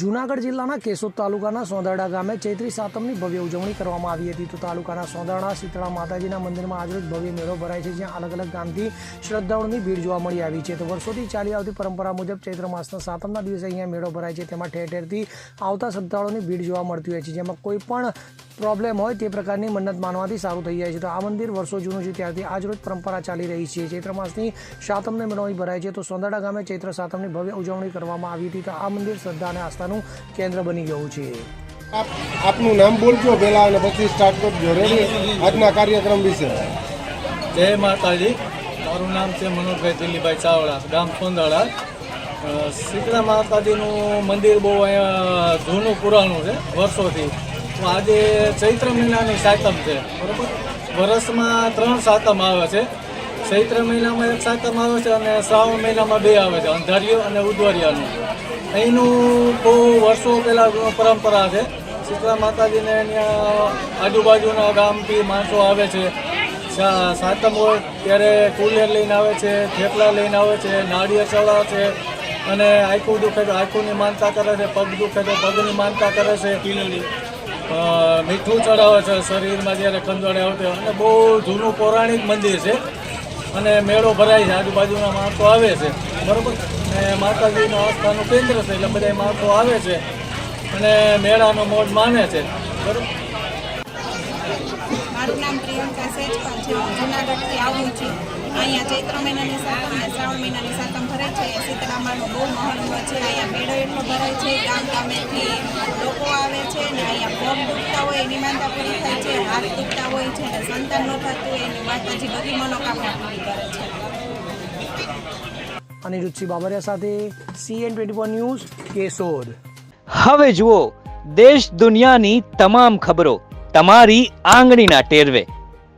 જૂનાગઢ જિલ્લાના કેશોદ તાલુકાના સોંદરડા ગામે ચૈત્રી સાતમની ભવ્ય ઉજવણી કરવામાં આવી હતી. તો તાલુકાના સોંદરડા, શીતળા માતાજીના મંદિરમાં આજરોજ ભવ્ય મેળો ભરાય છે, જ્યાં અલગ અલગ ગામથી શ્રદ્ધાળુઓની ભીડ જોવા મળી આવી છે. તો વર્ષોથી ચાલી આવતી પરંપરા મુજબ ચૈત્ર માસના સાતમના દિવસે અહીંયા મેળો ભરાય છે. તેમાં ઠેર ઠેરથી આવતા શ્રદ્ધાળુની ભીડ જોવા મળતી હોય છે, જેમાં કોઈ પણ પ્રોબ્લેમ હોય તે પ્રકારની મન્નત માનવાથી સારું થઈ જાય છે. તો આ મંદિર વર્ષો જૂનું છે ત્યારથી આજરોજ પરંપરા ચાલી રહી છે. ચૈત્ર માસની સાતમને મેળો ભરાય છે. તો સોંદાડા ગામે ચૈત્ર સાતમની ભવ્ય ઉજવણી કરવામાં આવી હતી. તો આ મંદિર શ્રદ્ધા અને આસ્થાનું કેન્દ્ર બની ગયું છે. આપ આપનું નામ બોલજો પહેલા અને પછી સ્ટાર્ટ કરજો. રેડી આજના કાર્યક્રમ વિશે. જય માતાજી. મારું નામ છે મનોજભાઈ દિલ્હીભાઈ ચાવડા ગામ સોંદાળા અ, શીતળા માતાજીનું મંદિર બહુ અહીંયા જૂનું પુરાણું છે વર્ષોથી. આજે ચૈત્ર મહિનાની સાતમ છે બરોબર? વર્ષમાં ત્રણ સાતમ આવે છે. ચૈત્ર મહિનામાં એક સાતમ આવે છે અને શ્રાવણ મહિનામાં બે આવે છે અંધારિયું અને ઉદવારિયાનું. અહીંનું બહુ વર્ષો પહેલાં પરંપરા છે. શીતળા માતાજીને અહીંયા આજુબાજુના ગામથી માણસો આવે છે. સાતમ હોય ત્યારે કુલેર લઈને આવે છે થેપલા લઈને આવે છે નાળિયેર ચડાવે છે અને આખું દુખે તો આખુંની માનતા કરે છે પગ દુખે તો પગની માનતા કરે છે. અ, મીઠું ચડાવે છે, શરીરમાં જ્યારે ખંજવાળે આવते અને બહુ જૂનું પૌરાણિક મંદિર છે. અને મેળો ભરાય છે, આજુબાજુના માણસો આવે છે. બરાબર? અને માતાજીનું આસ્થાનું કેન્દ્ર છે, એટલે બધા માણસો આવે છે. અને મેળાનો મોજ માને છે. બરાબર? મારું નામ પ્રિયંકા છે. જુનાગઢથી આવું છું. અહીંયા ચૈત્ર મહિનાની સાતમ અને શ્રાવણ મહિનાની સાતમ ભરાય છે. સીતરામાનું બહુ મહત્વ છે. અહીંયા મેળો એટલો ભરાય છે. ગામ ગામેથી લોકો આવે છે ને અહીંયા પગ દુખતા હોય એની માનતા પૂરી થાય છે હાથ દુખતા હોય છે ને સંતાન ન થતું હોય એની માતાજી બધી મનોકામના પૂરી કરે છે. અનિરુદ્ધસિંહ બાબરિયા સાથે સીએન ટ્વેન્ટી ન્યૂઝ કેશોદ. હવે જુઓ દેશ દુનિયાની તમામ ખબરો તમારી આંગળીના ટેરવે.